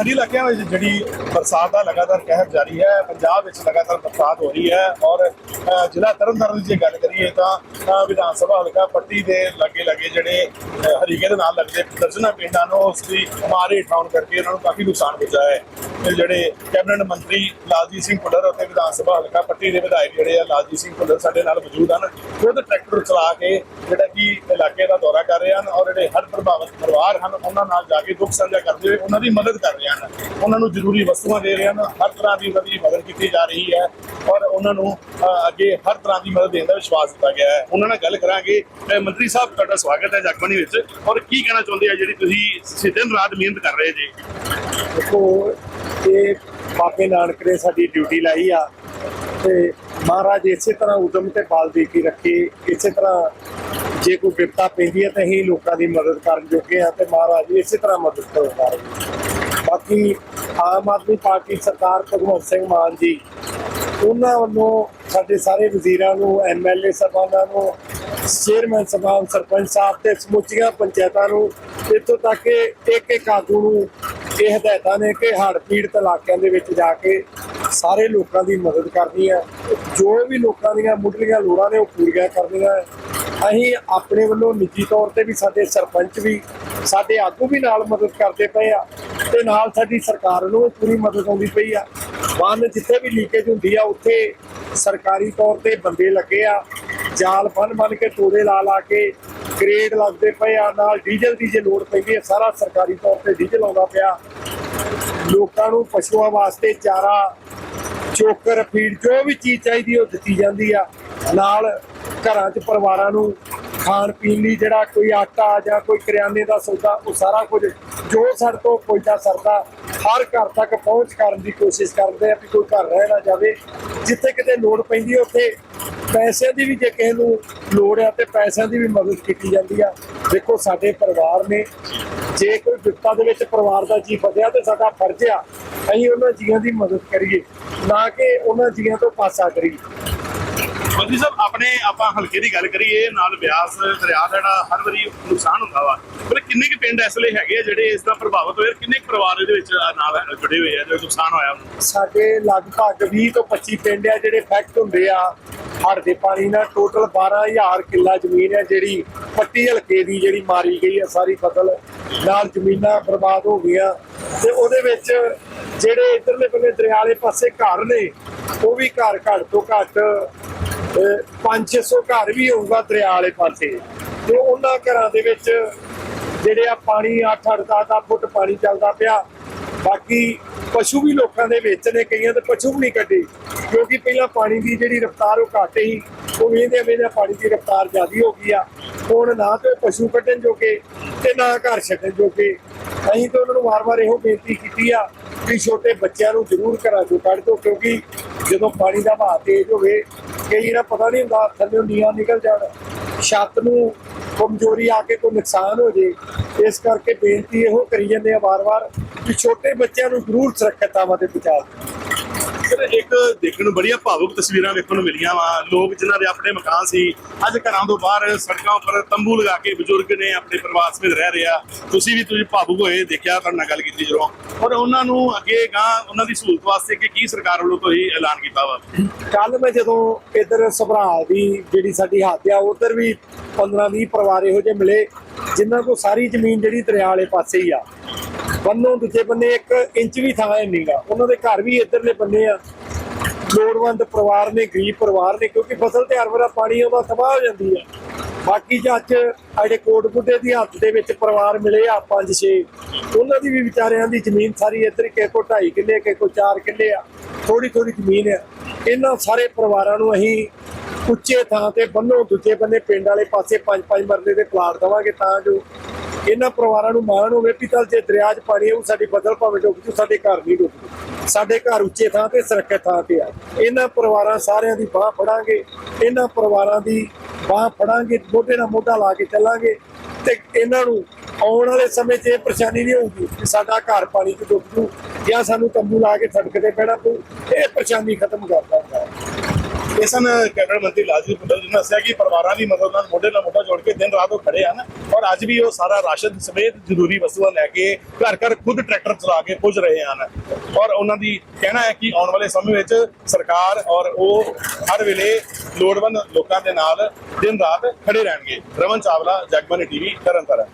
ਪਹਾੜੀ ਇਲਾਕਿਆਂ ਵਿੱਚ ਜਿਹੜੀ ਬਰਸਾਤ ਦਾ ਲਗਾਤਾਰ ਕਹਿਰ ਜਾਰੀ ਹੈ, ਪੰਜਾਬ ਵਿੱਚ ਲਗਾਤਾਰ ਬਰਸਾਤ ਹੋ ਰਹੀ ਹੈ ਔਰ ਜ਼ਿਲ੍ਹਾ ਤਰਨਤਾਰਨ ਦੀ ਜੇ ਗੱਲ ਕਰੀਏ ਤਾਂ ਵਿਧਾਨ ਸਭਾ ਹਲਕਾ ਪੱਟੀ ਦੇ ਲਾਗੇ ਲਾਗੇ ਜਿਹੜੇ ਹਰੀਕੇ ਦੇ ਨਾਲ ਲੱਗਦੇ ਦਰਜਨਾਂ ਪਿੰਡਾਂ ਨੂੰ ਉਸ ਦੀ ਮਾਰ ਹੇਠ ਕਰਕੇ ਉਹਨਾਂ ਨੂੰ ਕਾਫੀ ਨੁਕਸਾਨ ਪਹੁੰਚਾਇਆ ਹੈ। ਤੇ ਜਿਹੜੇ ਕੈਬਨਿਟ ਮੰਤਰੀ ਲਾਲਜੀਤ ਸਿੰਘ ਭੁੱਲਰ ਅਤੇ ਵਿਧਾਨ ਸਭਾ ਹਲਕਾ ਪੱਟੀ ਦੇ ਵਿਧਾਇਕ ਜਿਹੜੇ ਆ ਲਾਲਜੀਤ ਸਿੰਘ ਭੁੱਲਰ ਸਾਡੇ ਨਾਲ ਮੌਜੂਦ ਹਨ, ਖੁਦ ਟਰੈਕਟਰ ਚਲਾ ਕੇ ਜਿਹੜਾ ਕਿ ਇਲਾਕੇ ਦਾ ਦੌਰਾ ਕਰ ਰਹੇ ਹਨ ਔਰ ਜਿਹੜੇ ਹਰ ਪ੍ਰਭਾਵਿਤ ਪਰਿਵਾਰ ਹਨ, ਉਹਨਾਂ ਨਾਲ ਜਾ ਕੇ ਦੁੱਖ ਸਾਂਝਾ ਕਰਦੇ ਹੋਏ ਉਹਨਾਂ ਦੀ ਮਦਦ ਕਰ ਰਹੇ ਹਨ। ਉਹਨਾਂ ਨੂੰ ਜ਼ਰੂਰੀ ਵਸਤੂਆਂ ਦੇ ਰਹੇ ਹਨ, ਹਰ ਤਰ੍ਹਾਂ ਦੀ ਉਹਨਾਂ ਦੀ ਮਦਦ ਕੀਤੀ ਜਾ ਰਹੀ ਹੈ ਔਰ ਉਹਨਾਂ ਨੂੰ ਅ, ਹਰ ਤਰ੍ਹਾਂ ਦੀ ਮਦਦ ਦੇਣ ਦਾ ਵਿਸ਼ਵਾਸ ਦਿੱਤਾ ਗਿਆ ਹੈ। ਉਹਨਾਂ ਨਾਲ ਗੱਲ ਕਰਾਂਗੇ। ਮੰਤਰੀ ਸਾਹਿਬ ਤੁਹਾਡਾ ਸਵਾਗਤ ਹੈ ਜਗਬਾਣੀ ਵਿੱਚ। ਔਰ ਕੀ ਕਹਿਣਾ ਚਾਹੁੰਦੇ ਆ ਜਿਹੜੀ ਤੁਸੀਂ ਦਿਨ ਰਾਤ ਮਿਹਨਤ ਕਰ ਰਹੇ ਜੀ? ਦੇਖੋ ਇਹ ਬਾਬੇ ਨਾਨਕ ਨੇ ਸਾਡੀ ਡਿਊਟੀ ਲਾਈ ਆ। ਤੇ ਮਹਾਰਾਜ ਇਸੇ ਤਰ੍ਹਾਂ ਉਦਮ ਤੇ ਬਾਲ ਦੇ ਕੇ ਰੱਖੇ। ਇਸੇ ਤਰ੍ਹਾਂ ਜੇ ਕੋਈ ਵਿਪਤਾ ਪੈਂਦੀ ਹੈ ਤਾਂ ਅਸੀਂ ਲੋਕਾਂ ਦੀ ਮਦਦ ਕਰਨ ਜੋਗੇ ਆ ਤੇ ਮਹਾਰਾਜ ਇਸੇ ਤਰ੍ਹਾਂ ਮਦਦ ਕਰਦਾ ਰਹੇ। ਬਾਕੀ ਆਮ ਆਦਮੀ ਪਾਰਟੀ ਸਰਕਾਰ ਭਗਵੰਤ ਸਿੰਘ ਮਾਨ ਜੀ ਉਹਨਾਂ ਵੱਲੋਂ ਸਾਡੇ ਸਾਰੇ ਵਜ਼ੀਰਾਂ ਨੂੰ ਐਮਐਲਏ ਸਾਹਿਬਾਨਾਂ ਨੂੰ, ਚੇਅਰਮੈਨ ਸਾਹਿਬਾਨ, ਸਰਪੰਚ ਸਾਹਿਬ ਤੇ ਸਮੁੱਚੀਆਂ ਪੰਚਾਇਤਾਂ ਨੂੰ, ਇੱਥੋਂ ਤੱਕ ਕਿ ਇੱਕ ਇੱਕ ਆਗੂ ਨੂੰ ਇਹ ਹਦਾਇਤਾਂ ਨੇ ਕਿ ਹੜ੍ਹ ਪੀੜਤ ਇਲਾਕਿਆਂ ਦੇ ਵਿੱਚ ਜਾ ਕੇ ਸਾਰੇ ਲੋਕਾਂ ਦੀ ਮਦਦ ਕਰਨੀ ਹੈ। ਜੋ ਵੀ ਲੋਕਾਂ ਦੀਆਂ ਮੁੱਢਲੀਆਂ ਲੋੜਾਂ ਨੇ ਉਹ ਪੂਰੀਆਂ ਕਰਨੀਆਂ ਅਸੀਂ ਆਪਣੇ ਵੱਲੋਂ ਨਿੱਜੀ ਤੌਰ ਤੇ ਵੀ ਸਾਡੇ ਸਰਪੰਚ ਵੀ, ਸਾਡੇ ਆਗੂ ਵੀ ਨਾਲ ਮਦਦ ਕਰਦੇ ਪਏ ਆ ਤੇ ਨਾਲ ਸਾਡੀ ਸਰਕਾਰ ਨੂੰ ਪੂਰੀ ਮਦਦ ਆਉਂਦੀ ਪਈ ਆ। ਬੰਨ ਜਿੱਥੇ ਵੀ ਲੀਕੇਜ ਹੁੰਦੀ ਆ, ਉੱਥੇ ਸਰਕਾਰੀ ਤੌਰ ਤੇ ਬੰਦੇ ਲੱਗੇ ਆ, ਜਾਲ ਬੰਨ ਬੰਨ ਕੇ ਤੋੜੇ ਲਾ ਲਾ ਕੇ ਗ੍ਰੇਡ ਲੱਗਦੇ ਪਏ ਆ, ਨਾਲ ਡੀਜ਼ਲ ਦੀ ਜੇ ਲੋੜ ਪੈਂਦੀ ਹੈ ਸਾਰਾ ਸਰਕਾਰੀ ਤੌਰ ਤੇ ਡੀਜ਼ਲ ਆਉਂਦਾ ਪਿਆ। ਲੋਕਾਂ ਨੂੰ ਪਸ਼ੂਆਂ ਵਾਸਤੇ ਚਾਰਾ, ਚੋਕਰ ਫੀਡ ਜੋ ਵੀ ਚੀਜ਼ ਚਾਹੀਦੀ ਉਹ ਦਿੱਤੀ ਜਾਂਦੀ ਆ। ਨਾਲ ਘਰਾਂ 'ਚ ਪਰਿਵਾਰਾਂ ਨੂੰ ਖਾਣ ਪੀਣ ਲਈ ਜਿਹੜਾ ਕੋਈ ਆਟਾ ਜਾਂ ਕੋਈ ਕਰਿਆਨੇ ਦਾ ਸੌਦਾ, ਉਹ ਸਾਰਾ ਕੁਝ ਜੋ ਸਾਡੇ ਤੋਂ ਪਹੁੰਚਾ ਸਰਦਾ, ਹਰ ਘਰ ਤੱਕ ਪਹੁੰਚ ਕਰਨ ਦੀ ਕੋਸ਼ਿਸ਼ ਕਰਦੇ ਆ ਕਿ ਕੋਈ ਘਰ ਰਹਿ ਨਾ ਜਾਵੇ। ਜਿੱਥੇ ਕਿਤੇ ਲੋੜ ਪੈਂਦੀ ਹੈ ਉੱਥੇ ਪੈਸਿਆਂ ਦੀ ਵੀ ਜੇ ਕਿਸੇ ਨੂੰ ਲੋੜ ਆ, ਤੇ ਪੈਸਿਆਂ ਦੀ ਵੀ ਮਦਦ ਕੀਤੀ ਜਾਂਦੀ ਆ। ਦੇਖੋ, ਸਾਡੇ ਪਰਿਵਾਰ ਨੇ ਜੇ ਕੋਈ ਵਿਪਤਾ ਦੇ ਵਿੱਚ ਪਰਿਵਾਰ ਦਾ ਜੀ ਫਸਿਆ ਤੇ ਸਾਡਾ ਫਰਜ਼ ਆ, ਅਸੀਂ ਉਹਨਾਂ ਜੀਆਂ ਦੀ ਮਦਦ ਕਰੀਏ, ਨਾ ਕਿ ਉਹਨਾਂ ਜੀਆਂ ਤੋਂ ਪਾਸਾ ਕਰੀਏ। ਮੰਤਰੀ ਸਾਹਿਬ, ਆਪਣੇ ਆਪਾਂ ਹਲਕੇ ਦੀ ਗੱਲ ਕਰੀਏ, ਨਾਲ ਵਿਆਸ ਦਰਿਆ ਦਾ ਜਿਹੜਾ ਹਰ ਵਾਰੀ ਨੁਕਸਾਨ ਹੁੰਦਾ ਵਾ। ਪਰ ਕਿੰਨੇ ਕੁ ਪਿੰਡ ਇਸ ਲਈ ਹੈਗੇ ਆ ਜਿਹੜੇ ਇਸ ਦਾ ਪ੍ਰਭਾਵਿਤ ਹੋਏ ਕਿੰਨੇ ਪਰਿਵਾਰ ਇਹਦੇ ਵਿੱਚ ਨਾਲ ਜੁੜੇ ਹੋਏ ਆ ਜੋ ਨੁਕਸਾਨ ਹੋਇਆ ਸਾਡੇ ਲਗਭਗ 20 ਤੋਂ 25 ਪਿੰਡ ਆ ਜਿਹੜੇ ਫੈਕਟ ਹੁੰਦੇ ਆ। ਹੜ੍ਹ ਦੇ ਪਾਣੀ ਨਾਲ ਟੋਟਲ 12000 ਕਿੱਲਾ ਜ਼ਮੀਨ ਹੈ ਜਿਹੜੀ ਪੱਟੀ ਹਲਕੇ ਦੀ ਜਿਹੜੀ ਮਾਰੀ ਗਈ ਹੈ ਸਾਰੀ ਫਸਲ। ਨਾਲ ਜ਼ਮੀਨਾਂ ਬਰਬਾਦ ਹੋ ਗਈਆਂ। ਤੇ ਉਹਦੇ ਵਿੱਚ ਜਿਹੜੇ ਇਧਰਲੇ ਬੰਨੇ ਦਰਿਆ ਵਾਲੇ ਪਾਸੇ ਘਰ ਨੇ, ਉਹ ਵੀ ਘਰ ਘੱਟ ਤੋਂ ਘੱਟ 5-600 ਘਰ ਵੀ ਹੋਊਗਾ ਦਰਿਆ ਵਾਲੇ ਪਾਸੇ। ਤੇ ਉਹਨਾਂ ਘਰਾਂ ਦੇ ਵਿੱਚ ਜਿਹੜੇ ਆ ਪਾਣੀ 8-8 10 ਫੁੱਟ ਪਾਣੀ ਚੱਲਦਾ ਪਿਆ। ਬਾਕੀ ਪਸ਼ੂ ਵੀ ਲੋਕਾਂ ਦੇ ਵਿੱਚ ਨੇ, ਕਈਆਂ ਦੇ ਪਸ਼ੂ ਵੀ ਨਹੀਂ ਕੱਢੇ। ਕਿਉਂਕਿ ਪਹਿਲਾਂ ਪਾਣੀ ਦੀ ਜਿਹੜੀ ਰਫ਼ਤਾਰ ਉਹ ਘੱਟ ਸੀ ਉਹ ਵੇਂਦੇ ਵੇਂਦੇ ਪਾਣੀ ਦੀ ਰਫ਼ਤਾਰ ਜ਼ਿਆਦੀ ਹੋ ਗਈ ਆ। ਹੁਣ ਨਾ ਤੇ ਪਸ਼ੂ ਕੱਢਣ ਜੋਗੇ ਤੇ ਨਾ ਘਰ ਛੱਡਣ ਜੋਗੇ। ਅਸੀਂ ਤਾਂ ਉਹਨਾਂ ਨੂੰ ਵਾਰ-ਵਾਰ ਇਹੋ ਬੇਨਤੀ ਕੀਤੀ ਆ ਕਿ ਛੋਟੇ ਬੱਚਿਆਂ ਨੂੰ ਜ਼ਰੂਰ ਘਰਾਂ ਚੋਂ ਕੱਢ ਦਿਓ, ਕਿਉਂਕਿ ਜਦੋਂ ਪਾਣੀ ਦਾ ਵਹਾਅ ਤੇਜ਼ ਹੋਵੇ ਕਈ ਨਾ ਪਤਾ ਨਹੀਂ ਹੁੰਦਾ, ਥੱਲੇ ਨੀਆਂ ਨਿਕਲ ਜਾਣ। ਛੱਤ ਨੂੰ ਕਮਜ਼ੋਰੀ ਆ ਕੇ ਕੋਈ ਨੁਕਸਾਨ ਹੋ ਜੇ, ਇਸ ਕਰਕੇ ਬੇਨਤੀ ਇਹੋ ਕਰੀ ਜਾਂਦੇ ਆ ਵਾਰ-ਵਾਰ ਕਿ ਛੋਟੇ ਬੱਚਿਆਂ ਨੂੰ ਜ਼ਰੂਰ ਸੁਰੱਖਿਅਤ ਥਾਵਾਂ ਤੇ ਪਹੁੰਚਾ ਇੱਕ ਦੇਖਣ ਨੂੰ ਬੜੀਆਂ ਭਾਵੁਕ ਤਸਵੀਰਾਂ ਵੇਖਣ ਨੂੰ ਮਿਲੀਆਂ ਵਾ। ਲੋਕ ਜਿਨ੍ਹਾਂ ਦੇ ਆਪਣੇ ਮਕਾਨ ਸੀ, ਅੱਜ ਘਰਾਂ ਤੋਂ ਬਾਹਰ ਸੜਕਾਂ ਉੱਪਰ ਤੰਬੂ ਲਗਾ ਕੇ ਬਜ਼ੁਰਗ ਨੇ ਆਪਣੇ ਪਰਿਵਾਰ ਸਮੇਤ ਰਹਿ ਰਿਹਾ ਤੁਸੀਂ ਵੀ ਤੁਸੀਂ ਭਾਵੁਕ ਹੋਏ, ਦੇਖਿਆ, ਤੁਹਾਡੇ ਨਾਲ ਗੱਲ ਕੀਤੀ ਜਦੋਂ ਔਰ ਉਹਨਾਂ ਨੂੰ ਅੱਗੇ ਗਾਂ ਉਹਨਾਂ ਦੀ ਸਹੂਲਤ ਵਾਸਤੇ ਕਿ ਕੀ ਸਰਕਾਰ ਵੱਲੋਂ ਤੁਸੀਂ ਐਲਾਨ ਕੀਤਾ ਵਾ? ਕੱਲ ਮੈਂ ਜਦੋਂ ਇਧਰ ਸਭਰਾ ਦੀ ਜਿਹੜੀ ਸਾਡੀ ਹੱਦ ਆ ਉਧਰ ਵੀ 15-20 ਪਰਿਵਾਰ ਇਹੋ ਜਿਹੇ ਮਿਲੇ, ਜਿਨ੍ਹਾਂ ਕੋ ਸਾਰੀ ਜ਼ਮੀਨ ਜਿਹੜੀ ਦਰਿਆ ਵਾਲੇ ਪਾਸੇ ਹੀ ਆ। ਬੰਨੋਂ ਦੂਜੇ ਬੰਨੇ ਇੱਕ ਇੰਚ ਵੀ ਥਾਂ ਹੈ ਨਹੀਂਗਾ ਉਹਨਾਂ ਦੇ ਘਰ ਵੀ ਇਧਰਲੇ ਬੰਨੇ ਆ। ਲੋੜਵੰਦ ਪਰਿਵਾਰ ਨੇ, ਗਰੀਬ ਪਰਿਵਾਰ ਨੇ, ਕਿਉਂਕਿ ਫਸਲ ਤੇ ਹਰ ਵਾਰ ਪਾਣੀ ਆਉਂਦਾ, ਤਬਾਹ ਹੋ ਜਾਂਦੀ ਆ ਬਾਕੀ ਜੱਜ ਸਾਡੇ ਕੋਟ ਬੁੱਢੇ ਦੀ ਹੱਥ ਦੇ ਵਿੱਚ ਪਰਿਵਾਰ ਮਿਲੇ ਆ ਪੰਜ ਛੇ, ਉਹਨਾਂ ਦੀ ਵੀ ਵਿਚਾਰਿਆਂ ਦੀ ਜ਼ਮੀਨ ਸਾਰੀ ਇੱਧਰ ਕੇ ਕੋ 2.5 ਕਿੱਲੇ ਕੇ ਕੋ 4 ਕਿੱਲੇ ਆ। ਥੋੜੀ ਥੋੜੀ ਜ਼ਮੀਨ ਆ। ਇਹਨਾਂ ਸਾਰੇ ਪਰਿਵਾਰਾਂ ਨੂੰ ਅਸੀਂ ਉੱਚੇ ਥਾਂ ਤੇ ਬੰਨੋ, ਦੂਜੇ ਬੰਨੇ ਪਿੰਡ ਵਾਲੇ ਪਾਸੇ ਪੰਜ ਪੰਜ ਮਰਲੇ ਦੇ ਪਲਾਟ ਦਵਾਂਗੇ ਤਾਂ ਜੋ ਇਹਨਾਂ ਪਰਿਵਾਰਾਂ ਨੂੰ ਮਾਣ ਹੋਵੇ ਵੀ ਚੱਲ ਜੇ ਦਰਿਆ 'ਚ ਪਾਣੀ ਆਊ, ਸਾਡੀ ਫਸਲ ਭਾਵੇਂ ਡੁੱਬ ਜੂ, ਸਾਡੇ ਘਰ ਨਹੀਂ ਡੁੱਬਦੇ ਸਾਡੇ ਘਰ ਉੱਚੇ ਥਾਂ ਤੇ, ਸੁਰੱਖਿਅਤ ਥਾਂ ਤੇ ਆ। ਇਹਨਾਂ ਪਰਿਵਾਰਾਂ ਸਾਰਿਆਂ ਦੀ ਬਾਹ ਫੜਾਂਗੇ, ਇਹਨਾਂ ਪਰਿਵਾਰਾਂ ਦੀ ਬਾਹ ਫੜਾਂਗੇ, ਮੋਢੇ ਨਾਲ ਮੋਢਾ ਲਾ ਕੇ ਚੱਲਾਂਗੇ ਤੇ ਇਹਨਾਂ ਨੂੰ ਆਉਣ ਵਾਲੇ ਸਮੇਂ 'ਚ ਇਹ ਪਰੇਸ਼ਾਨੀ ਨਹੀਂ ਹੋਊਗੀ ਕਿ ਸਾਡਾ ਘਰ ਪਾਣੀ 'ਚ ਡੁੱਬ ਜੂ ਜਾਂ ਸਾਨੂੰ ਤੰਬੂ ਲਾ ਕੇ ਸੜਕ ਤੇ ਪੈਣਾ ਪਊ। ਇਹ ਪਰੇਸ਼ਾਨੀ ਖਤਮ ਕਰ ਹੈ ਇਹ ਸਨ ਕੈਬਨਿਟ ਮੰਤਰੀ ਲਾਲਜੀਤ ਭੁੱਲਰ ਜੀ ਨੇ ਦੱਸਿਆ ਕਿ ਪਰਿਵਾਰਾਂ ਦੀ ਮਦਦ ਨਾਲ ਮੋਢੇ ਨਾਲ ਮੋਢਾ ਜੋੜ ਕੇ ਦਿਨ ਰਾਤ ਉਹ ਖੜੇ ਹਨ ਔਰ ਅੱਜ ਵੀ ਉਹ ਸਾਰਾ ਰਾਸ਼ਨ ਸਮੇਤ ਜ਼ਰੂਰੀ ਵਸਤੂਆਂ ਲੈ ਕੇ ਘਰ ਘਰ ਖੁਦ ਟਰੈਕਟਰ ਚਲਾ ਕੇ ਪੁੱਜ ਰਹੇ ਹਨ। ਔਰ ਉਹਨਾਂ ਦੀ ਕਹਿਣਾ ਹੈ ਕਿ ਆਉਣ ਵਾਲੇ ਸਮੇਂ ਵਿੱਚ ਸਰਕਾਰ ਔਰ ਉਹ ਹਰ ਵੇਲੇ ਲੋੜਵੰਦ ਲੋਕਾਂ ਦੇ ਨਾਲ ਦਿਨ ਰਾਤ ਖੜੇ ਰਹਿਣਗੇ। ਰਮਨ ਚਾਵਲਾ ਜਗਬਾਨੀ ਟੀਵੀ, ਤਰਨਤਾਰਨ।